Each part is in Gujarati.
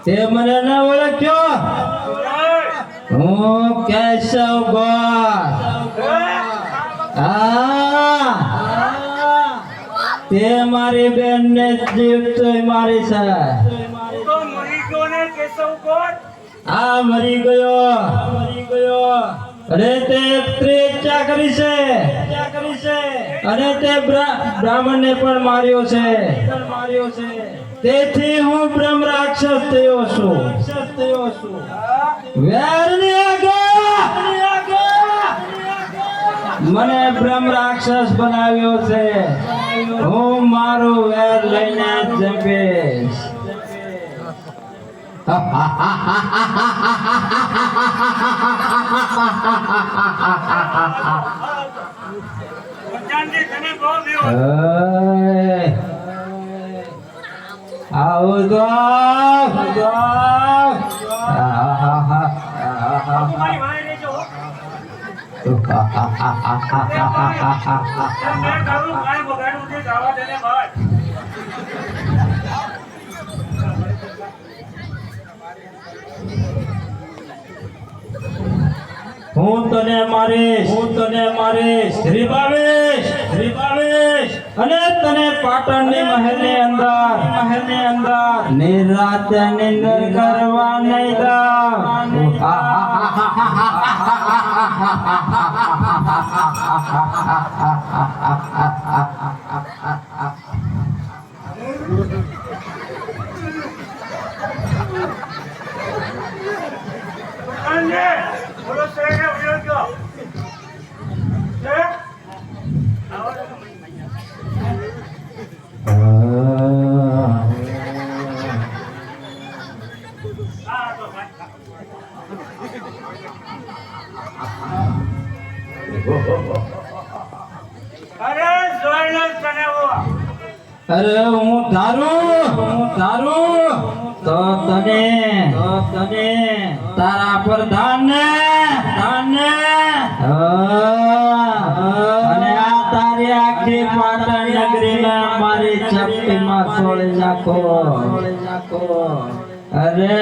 તો મને ના ઓળખ્યો હું. કેશવ તે મારી બેન ને જીવતો મારી છે. આ મરી ગયો. મરી ગયો અરે તે ત્રીસ ચાકરી છે. ચાકરી છે અને તે બ્રાહ્મણ ને પણ માર્યો છે માર્યો છે. તેથી હું બ્રહ્મ રાક્ષસ થયો છું. થયો છું. વેરની આગળ! મને બ્રહ્મ રાક્ષસ બનાવ્યો છે. હું મારો વેર લઈને જંપીશ આવું તો હું તને મારીશ. હું તને મારીશ. રીબાવીશ. રીબાવીશ. અને તને પાટણની મહેલની અંદર. મહેલની અંદર. નિરાતે 안 돼! 그렇 지, 우리 여기 અરે હું અરે હું ધારું તો તને તો તને. તારા પર ધાન ધાન અને આ તારી આખી પાટણ નગરીમાં મારી ચપટીમાં છોડી નાખો. અરે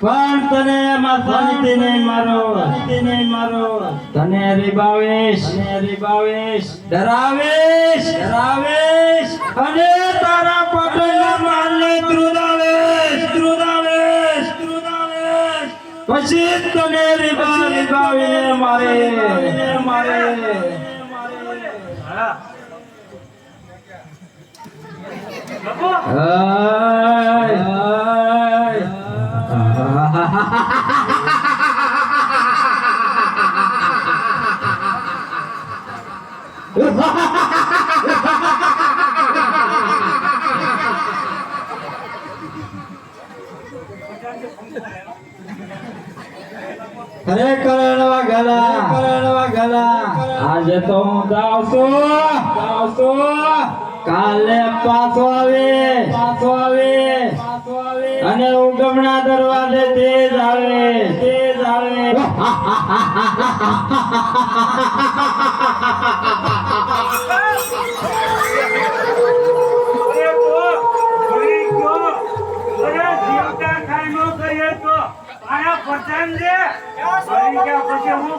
પણ તને શાંતિ નહીં મારો શાંતિ નહીં મારો તને રીબાવીશ તને રીબાવીશ ડરાવીશ. ડરાવીશ. અને તારા પગલે માલને ધ્રુદાવીશ. ધ્રુદાવીશ. ધ્રુદાવીશ. પછી તને રીબા રીબાવીને મારે. મારે. હા. બાપુ આય અરે કરણવા ગલા કરણવા ગલા આજે તો હું જાઉં છું જાઉં છું કાલે પાછો આવે. પાછો આવે. અને ઉગમણા દરવાજે આવે. તેજ આવે. તો કહીએ તો. આયા પચાન દે પછી હું